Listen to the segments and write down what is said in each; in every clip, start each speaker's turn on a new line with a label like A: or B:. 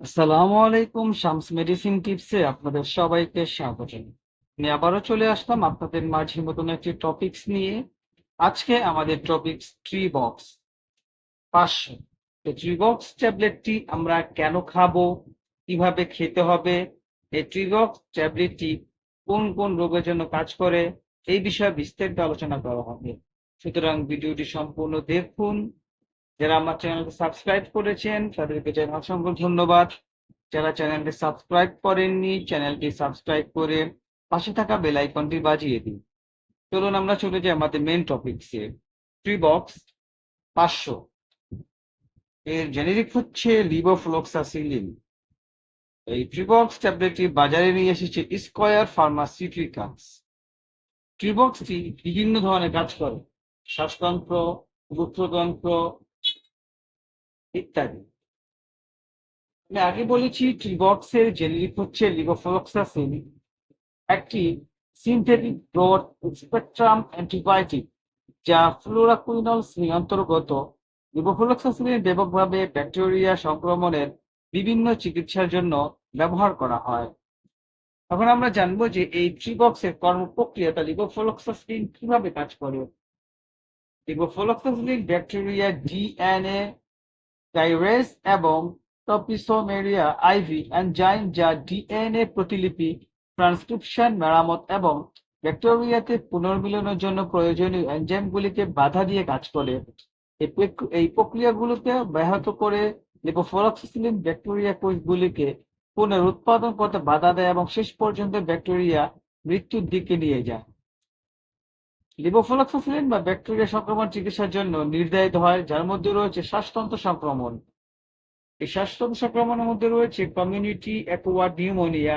A: আসসালামু আলাইকুম, শামস মেডিসিন টিপসে আপনাদের সবাইকে স্বাগত আমি আবারও চলে আসলাম আপনাদের মাঝে মতন একটি টপিকস নিয়ে। আজকে আমাদের টপিকস ট্রি বক্স পাঁচশো। তো ট্রি বক্স ট্যাবলেটটি আমরা কেন খাব, কীভাবে খেতে হবে, এই ট্রি বক্স ট্যাবলেটটি কোন কোন রোগের জন্য কাজ করে, এই বিষয়ে বিস্তারিত আলোচনা করা হবে। সুতরাং ভিডিওটি সম্পূর্ণ দেখুন যারা আমার চ্যানেলকে সাবস্ক্রাইব করেছেন, তাদেরকে জানাই অসংখ্য ধন্যবাদ। যারা চ্যানেলটি সাবস্ক্রাইব করেননি, চ্যানেলটি সাবস্ক্রাইব করে পাশে থাকা বেল আইকনটি বাজিয়ে দিন। চলুন আমরা চলে যাই আমাদের মেন টপিকসে ফ্রি বক্স পাঁচশো। এর জেনেরিক হচ্ছে লিবোফ্লক্সাসিলিন এই ট্রিবক্স ট্যাবলেটটি বাজারে নিয়ে এসেছে স্কয়ার ফার্মাসিউটিক্যালস ট্রিবক্সটি বিভিন্ন ধরনের কাজ করে। শ্বাসতন্ত্র মূত্রতন্ত্র ইত্যাদি। আমি আগে বলেছি ট্রিবক্সের জেনেরিক হচ্ছে লিভোফ্লক্সাসিন একটি সিনথেটিক ব্রড স্পেকট্রাম অ্যান্টিবায়োটিক যা ফ্লোরাকুইনলস অন্তর্গত। লিভোফ্লক্সাসিনের ব্যাপকভাবে ব্যাকটেরিয়া সংক্রমণের বিভিন্ন চিকিৎসার জন্য ব্যবহার করা হয়। এখন আমরা জানব যে এই ট্রিবক্সের কর্মপ্রক্রিয়া তা লিভোফ্লক্সাসিন কীভাবে কাজ করে? লিভোফ্লক্সাসিন ব্যাকটেরিয়া ডিএনএ গাইরেস এবং টপিসোমেরিয়া আইভি এনজাইম যা ডিএনএ প্রতিলিপি ট্রান্সক্রিপশন মেরামত এবং ব্যাকটেরিয়াতে পুনর্মিলনের জন্য প্রয়োজনীয় এনজাইমগুলিকে বাধা দিয়ে কাজ করে। এই প্রক- এই প্রক্রিয়াগুলোকে ব্যাহত করে লিপোফ্লক্সাসিলিন ব্যাকটেরিয়া কোষগুলিকে পুনরুৎপাদন করতে বাধা দেয় এবং শেষ পর্যন্ত ব্যাকটেরিয়া মৃত্যুর দিকে নিয়ে যায়। লিপোফ্লক্সাসিলিন বা ব্যাকটেরিয়া সংক্রমণ চিকিৎসার জন্য নির্ধারিত হয়, যার মধ্যে রয়েছে শ্বাসতন্ত্র সংক্রমণ। এই শ্বাসতন্ত্র সংক্রমণের মধ্যে রয়েছে community acquired pneumonia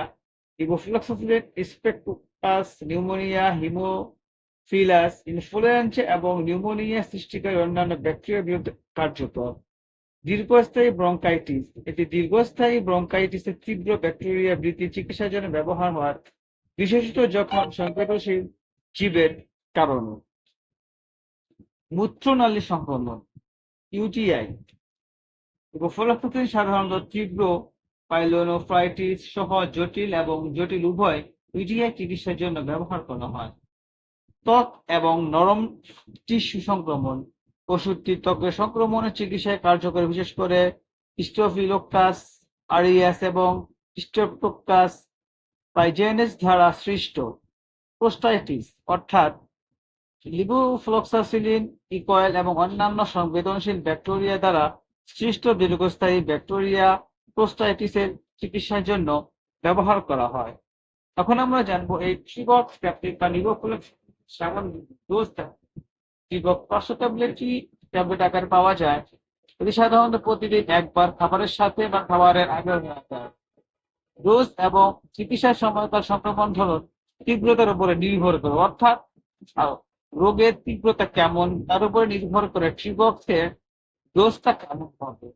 A: লিপোফ্লক্সাসিলিন স্পেকটাস pneumonia haemophilus influenza এবং নিউমোনিয়া সৃষ্টিকারী অন্যান্য ব্যাকটেরিয়ার বিরুদ্ধে কার্যকর দীর্ঘস্থায়ী ব্রঙ্কাইটিস এটি দীর্ঘস্থায়ী ব্রঙ্কাইটিসের তীব্র ব্যাকটেরিয়া বৃদ্ধি চিকিৎসার জন্য ব্যবহার হয়, বিশেষত যখন সংবেদনশীল জীবের কারণে মূত্রনালী সংক্রমণ ইউটিআই সাধারণত তীব্র পাইলোনোফ্রাইটিস সহ জটিল এবং জটিল উভয় ইউটিআই চিকিৎসার জন্য ব্যবহার করা হয়। ত্বক এবং নরম টিস্যু সংক্রমণ, ওষুধটি ত্বকের সংক্রমণের চিকিৎসায় কার্যকর, বিশেষ করে স্টোফিলোকাস আরিয়াস এবং স্টেপ্টোকাস পাইজেনেস দ্বারা সৃষ্ট প্রোস্টাইটিস, অর্থাৎ লিবোফ্লক্সাসিলিন, ইকয়েল এবং অন্যান্য সংবেদনশীল ব্যাকটেরিয়া দ্বারা সৃষ্ট দীর্ঘস্থায়ী ব্যাকটেরিয়া প্রোস্টাইটিসের চিকিৎসার জন্য ব্যবহার করা হয়। এখন আমরা জানব এই ট্রিবক্স ট্যাবলেট বা লিবোফ্লক্স সেমন ডোজ ট্রিবক্স পাঁচশো ট্যাবলেটটি ট্যাবলেট আকারে পাওয়া যায়? এটি সাধারণত প্রতিদিন একবার খাবারের সাথে বা খাবারের আগে ডোজ এবং চিকিৎসার সময় তার সংক্রমণ ধরন তীব্রতার উপরে নির্ভর করে। অর্থাৎ রোগের তীব্রতা কেমন? তার উপরে নির্ভর করে ট্রিবক্সের ডোজটা কেমন হবে?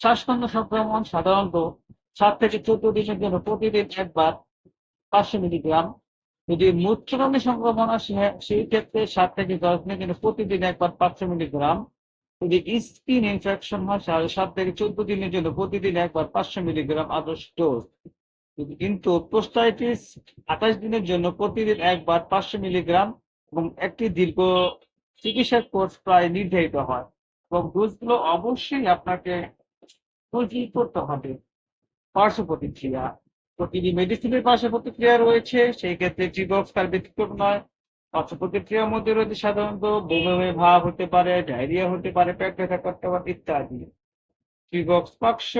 A: শ্বাসতন্ত্র সংক্রমণ সাধারণত সাত থেকে চোদ্দ দিনের জন্য প্রতিদিন একবার পাঁচশো মিলিগ্রাম। যদি মূত্রনালী সংক্রমণ আসে, সেই ক্ষেত্রে সাত থেকে দশ জন্য প্রতিদিন একবার পাঁচশো মিলিগ্রাম। যদি স্কিন ইনফেকশন হয়, তাহলে সাত থেকে চোদ্দ দিনের জন্য প্রতিদিন একবার পাঁচশো মিলিগ্রাম আদর্শ ডোজ। কিন্তু প্রোস্টাইটিস আঠাশ দিনের জন্য প্রতিদিন একবার পাঁচশো মিলিগ্রাম এবং একটি দীর্ঘ চিকিৎসার কোর্স প্রায় নির্ধারিত হয় এবং ডোজগুলো অবশ্যই আপনাকে বুঝিয়ে করতে হবে। পার্শ্ব প্রতিক্রিয়া। প্রতিটি মেডিসিনের পার্শ্ব প্রতিক্রিয়া রয়েছে, সেই ক্ষেত্রে ট্রিবক্স তার ব্যতিক্রম নয়। পার্শ্ব প্রতিক্রিয়ার মধ্যে রয়েছে সাধারণত বমি ভাব হতে পারে ডায়রিয়া হতে পারে, পেট ব্যথা করতে পারে ইত্যাদি। ট্রিবক্স পাক্স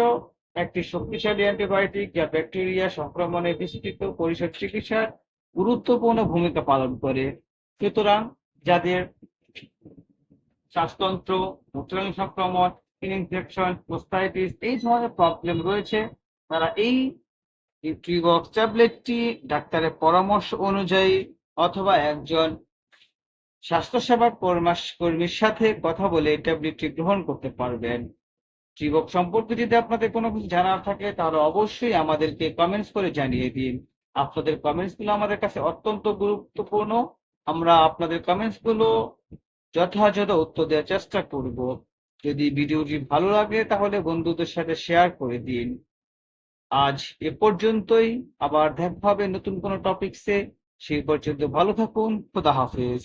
A: একটি শক্তিশালী অ্যান্টিবায়োটিক যা ব্যাকটেরিয়া সংক্রমণে বিস্তৃত পরিসর চিকিৎসার গুরুত্বপূর্ণ ভূমিকা পালন করে। সুতরাং যাদের শ্বাসতন্ত্র, মূত্রাণু সংক্রমণ ইনফেকশন প্রোস্টাইটিস এই ধরনের প্রবলেম রয়েছে, তারা এই ট্রিবক্স ট্যাবলেটটি ডাক্তারের পরামর্শ অনুযায়ী অথবা একজন স্বাস্থ্যসেবা কর্মীর সাথে কথা বলে এই ট্যাবলেটটি গ্রহণ করতে পারবেন। ট্রিবক সম্পর্কে যদি আপনাদের কোনো কিছু জানার থাকে, তাহলে অবশ্যই আমাদেরকে কমেন্টস করে জানিয়ে দিন। আপনাদের কমেন্টসগুলো আমাদের কাছে অত্যন্ত গুরুত্বপূর্ণ। আমরা আপনাদের কমেন্টসগুলো যথাযথ উত্তর দেওয়ার চেষ্টা করব। যদি ভিডিওটি ভালো লাগে, তাহলে বন্ধুদের সাথে শেয়ার করে দিন। আজ এ পর্যন্তই। আবার দেখা হবে নতুন কোনো টপিকসে সেই পর্যন্ত ভালো থাকুন। খোদা হাফেজ।